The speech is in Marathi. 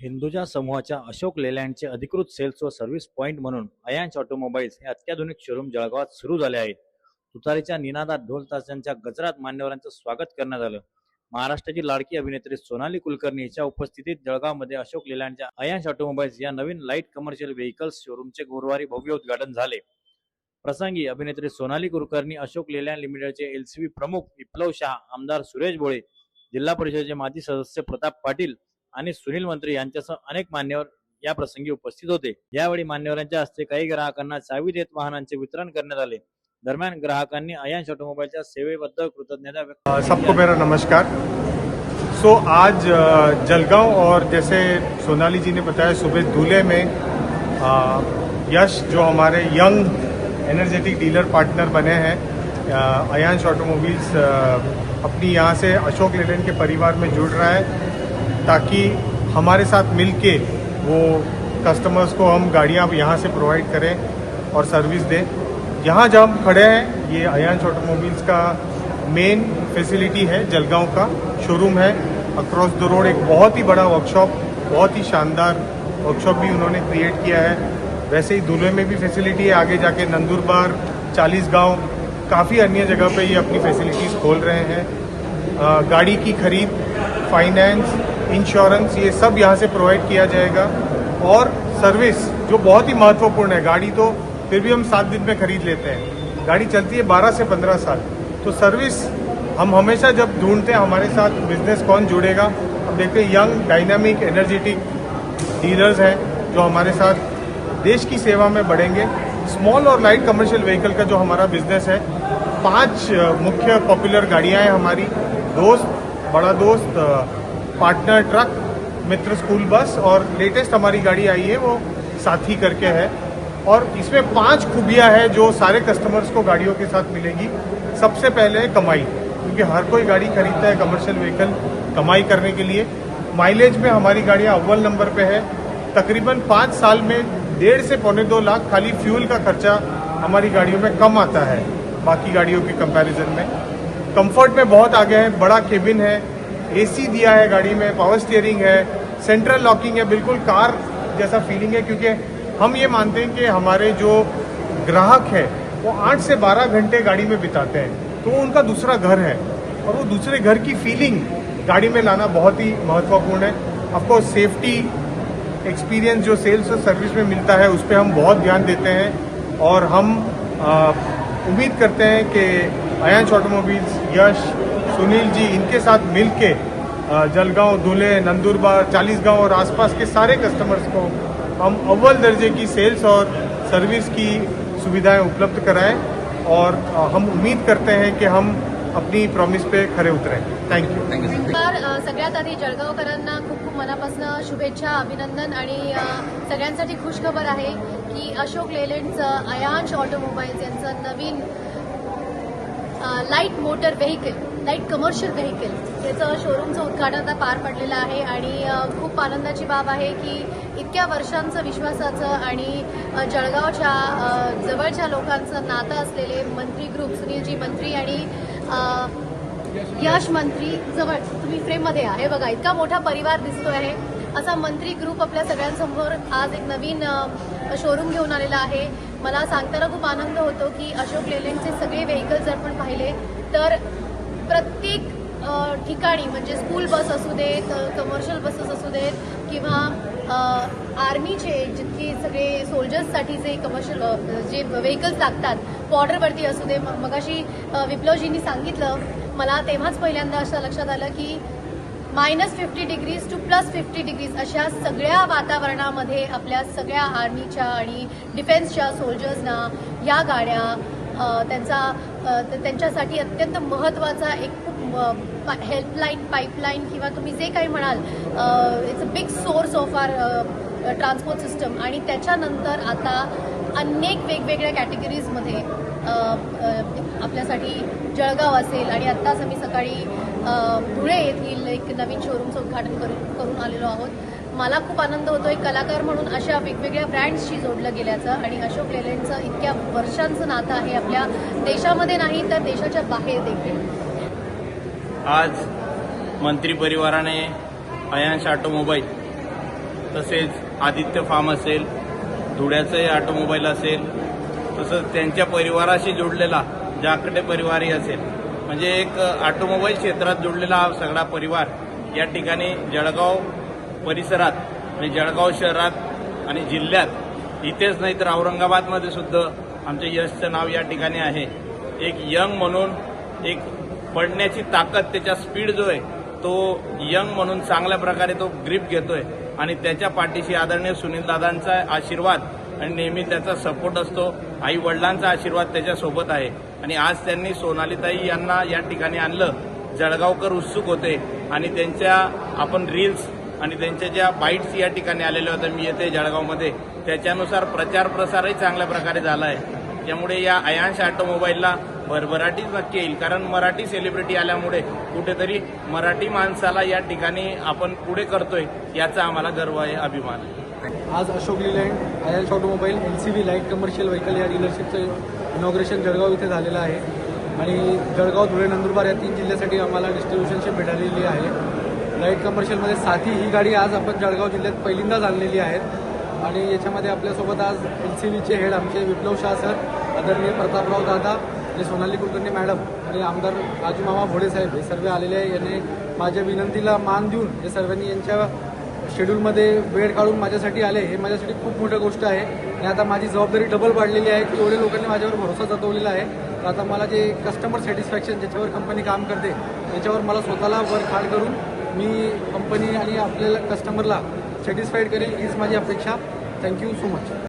हिंदुजा समूहाच्या अशोक लेलँडचे अधिकृत सेल्स व सर्व्हिस पॉईंट म्हणून अयांश ऑटोमोबाईल्स हे अत्याधुनिक शोरूम जळगावात सुरू झाले आहेत. तुतारीच्या निनादात ढोल ताशांच्या गजरात मान्यवरांचं स्वागत करण्यात आलं. महाराष्ट्राची लाडकी अभिनेत्री सोनाली कुलकर्णी हिच्या उपस्थितीत जळगावमध्ये अशोक लेलँडच्या अयांश ऑटोमोबाईल्स या नवीन लाइट कमर्शियल व्हेकल्स शोरूमचे गुरुवारी भव्य उद्घाटन झाले. प्रसंगी अभिनेत्री सोनाली कुलकर्णी अशोक लेलँड लिमिटेडचे एलसीबी प्रमुख विप्लव शाह आमदार सुरेश भोळे जिल्हा परिषदेचे माजी सदस्य प्रताप पाटील सुनील मंत्री अनेक मान्यवर या प्रसंगी उपस्थित होते. यावेळी मान्यवरांच्या हस्ते काही ग्राहकांना चावी देत वाहनांचे वितरण आले. दरम्यान ग्राहकांनी अयांश ऑटोमोबाईलच्या सेवेबद्दल कृतज्ञता व्यक्त सबको मेरा नमस्कार. सो आज जलगांव और जैसे सोनाली जी ने बताया, सुबह दूल्हे में यश जो हमारे यंग एनर्जेटिक डीलर पार्टनर बने हैं अयांश ऑटोमोबाइल्स अपनी यहाँ से अशोक लेलैंड के परिवार में जुड़ रहा है। ताकि हमारे साथ मिलके वो कस्टमर्स को हम गाड़ियाँ यहाँ से प्रोवाइड करें और सर्विस दें। यहाँ जहाँ हम खड़े हैं, ये अयांश ऑटोमोबाइल्स का मेन फैसिलिटी है, जलगांव का शोरूम है। अक्रॉस द रोड एक बहुत ही बड़ा वर्कशॉप बहुत ही शानदार वर्कशॉप भी उन्होंने क्रिएट किया है। वैसे ही दूल्हे में भी फैसिलिटी है, आगे जाके नंदुरबार चालीस गाँव, काफ़ी अन्य जगह पे ये अपनी फैसिलिटीज़ खोल रहे हैं। गाड़ी की खरीद फाइनेंस इंश्योरेंस ये सब यहाँ से प्रोवाइड किया जाएगा। और सर्विस जो बहुत ही महत्वपूर्ण है, गाड़ी तो फिर भी हम सात दिन में खरीद लेते हैं। गाड़ी चलती है बारह से पंद्रह साल। तो सर्विस हम हमेशा जब ढूंढते हैं, हमारे साथ बिज़नेस कौन जुड़ेगा? हम देखते हैं यंग डायनामिक एनर्जेटिक डीलर्स हैं, जो हमारे साथ देश की सेवा में बढ़ेंगे। स्मॉल और लाइट कमर्शियल व्हीकल का जो हमारा बिज़नेस है, पाँच मुख्य पॉपुलर गाड़ियाँ हैं हमारी। दोस्त, बड़ा दोस्त partner truck, Mitr school bus और लेटेस्ट हमारी गाड़ी आई है, वो साथी करके है। और इसमें पाँच खूबियाँ हैं जो सारे कस्टमर्स को गाड़ियों के साथ मिलेगी। सबसे पहले कमाई, क्योंकि हर कोई गाड़ी खरीदता है कमर्शियल व्हीकल कमाई करने के लिए। माइलेज में हमारी गाड़ियाँ अव्वल नंबर पे है। तकरीबन पाँच साल में डेढ़ से पौने दो लाख खाली फ्यूल का खर्चा हमारी गाड़ियों में कम आता है, बाकी गाड़ियों के कंपैरिजन में। कंफर्ट में बहुत आगे है, बड़ा केबिन है एसी दिया है गाड़ी में पावर स्टीयरिंग है सेंट्रल लॉकिंग है, बिल्कुल कार जैसा फीलिंग है, क्योंकि हम ये मानते हैं कि हमारे जो ग्राहक है, वो आठ से बारह घंटे गाड़ी में बिताते हैं तो उनका दूसरा घर है। और वो दूसरे घर की फीलिंग गाड़ी में लाना बहुत ही महत्वपूर्ण है। ऑफकोर्स सेफ्टी एक्सपीरियंस जो सेल्स और सर्विस में मिलता है, उस पर हम बहुत ध्यान देते हैं। और हम उम्मीद करते हैं कि अयांश ऑटोमोबाइल्स यश सुनील जी इनके साथ मिल के जलगांव धुले नंदुरबार चालीसगांव और आसपास के सारे कस्टमर्स को हम अव्वल दर्जे की सेल्स और सर्विस की सुविधाएँ उपलब्ध कराएँ और हम उम्मीद करते हैं कि हम अपनी प्रॉमिस पे खरे उतरें। थैंक यू सगळ्यात आधी जळगावकरांना खूप खूप मनापासून शुभेच्छा अभिनंदन आणि अ, सगळ्यांसाठी खुशखबर आहे की अशोक लेलँडचं अयांश ऑटोमोबाईल्स यांचं नवीन light motor vehicle light commercial vehicle त्याचं शोरूमचं उद्घाटन आता पार पडलेलं आहे आणि खूप आनंदाची बाब आहे की इतक्या वर्षांचं विश्वासाचं आणि जळगावच्या जवळच्या लोकांचं नातं असलेले मंत्री ग्रुप सुनीलजी मंत्री आणि यश मंत्री जवळ तुम्ही फ्रेममध्ये आहे. बघा इतका मोठा परिवार दिसतो आहे असा मंत्री ग्रुप आपल्या सगळ्यांसमोर आज एक नवीन शोरूम घेऊन आलेला आहे. मला सांगताना खूप आनंद होतो की अशोक लेलँडचे सगळे व्हेकल जर आपण पाहिले तर प्रत्येक ठिकाणी म्हणजे स्कूल बस असू देत कमर्शियल बसेस असू देत किंवा आर्मीचे जितके सगळे सोल्जर्ससाठी जे कमर्शियल जे व्हेकल्स लागतात बॉर्डरवरती असू दे मगाशी विप्लवजींनी सांगितलं मला तेव्हाच पहिल्यांदा असं लक्षात आलं की minus fifty degrees to plus fifty degrees अशा सगळ्या वातावरणामध्ये आपल्या सगळ्या आर्मीच्या आणि डिफेन्सच्या सोल्जर्सना या गाड्या त्यांचा त्यांच्यासाठी अत्यंत महत्त्वाचा एक खूप हेल्पलाईन पाईपलाईन किंवा तुम्ही जे काही म्हणाल it's a big source of our transport system आणि त्याच्यानंतर आता अनेक वेगवेगळ्या कॅटेगरीजमध्ये आपल्यासाठी जळगाव असेल आणि आत्ताच आम्ही सकाळी पुणे येथील एक नवीन शोरूमचं उद्घाटन करून करून आलेलो आहोत. मला खूप आनंद होतो एक कलाकार म्हणून अशा वेगवेगळ्या ब्रँड्सशी जोडलं गेल्याचं आणि अशोक लेलँडचं इतक्या वर्षांचं नातं आहे आपल्या देशामध्ये नाही तर देशाच्या बाहेर देखील. आज मंत्री परिवाराने अयांश ऑटोमोबाईल तसेच आदित्य फार्म असेल धुळ्याचंही ऑटोमोबाईल असेल तसंच त्यांच्या परिवाराशी जोडलेला जाकडे परिवारही असेल म्हणजे एक ऑटोमोबाईल क्षेत्रात जोडलेला हा सगळा परिवार या ठिकाणी जळगाव परिसरात आणि जळगाव शहरात आणि जिल्ह्यात इथेच नाही तर औरंगाबादमध्ये सुद्धा आमच्या यशचं नाव या ठिकाणी आहे. एक यंग म्हणून एक पडण्याची ताकद त्याचा स्पीड जो आहे तो यंग म्हणून चांगल्या प्रकारे तो ग्रीप घेतोय. आणि त्याच्या पाठीशी आदरणीय सुनील दादांचा आशीर्वाद आणि नेहमी त्याचा सपोर्ट असतो. आई वडिलांचा आशीर्वाद त्याच्यासोबत आहे. आणि आज त्यांनी सोनालीताई यांना या ठिकाणी आणलं. जळगावकर उत्सुक होते. आणि त्यांच्या आपण रील्स आणि त्यांच्या ज्या बाईट्स या ठिकाणी आलेल्या होत्या मी येते जळगावमध्ये त्याच्यानुसार प्रचार प्रसारही चांगल्या प्रकारे झाला आहे त्यामुळे या अयांश ऑटोमोबाईलला भरभराटीच नक्की येईल. कारण मराठी सेलिब्रिटी आल्यामुळे कुठेतरी मराठी माणसाला या ठिकाणी आपण पुढे करतोय याचा आम्हाला गर्व आहे अभिमान आज Ashok Leyland IELTS automobile L C V light commercial vehicle या डीलरशिपचं इनॉग्रेशन जळगाव इथे झालेलं आहे. आणि जळगाव धुळे नंदुरबार या तीन जिल्ह्यासाठी आम्हाला डिस्ट्रीब्युशनशिप भेटलेली आहे. लाइट कमर्शियलमध्ये साथी ही गाडी आज आपण जळगाव जिल्ह्यात पहिल्यांदाच आणलेली आहेत आणि याच्यामध्ये आपल्यासोबत आज एल सी व्हीचे हेड आमचे विप्लव शाह सर आदरणीय प्रतापराव दादा जे सोनाली कुलकर्णी मॅडम आणि आमदार राजू मामा भोडे साहेब हे सर्व आलेले आहे. यांनी माझ्या विनंतीला मान देऊन हे सर्वांनी यांच्या शेड्यूलमध्ये वेळ काढून माझ्यासाठी आले. हे माझ्यासाठी खूप मोठं गोष्ट आहे. आणि आता माझी जबाबदारी डबल वाढलेली आहे की एवढे लोकांनी माझ्यावर भरोसा जतवलेला आहे. तर आता मला जे कस्टमर सॅटिस्फॅक्शन ज्याच्यावर कंपनी काम करते त्याच्यावर मला स्वतःला वर खाड करून मी कंपनी आणि आपल्याला कस्टमरला सॅटिस्फाईड करेल हीच माझी अपेक्षा. Thank you so much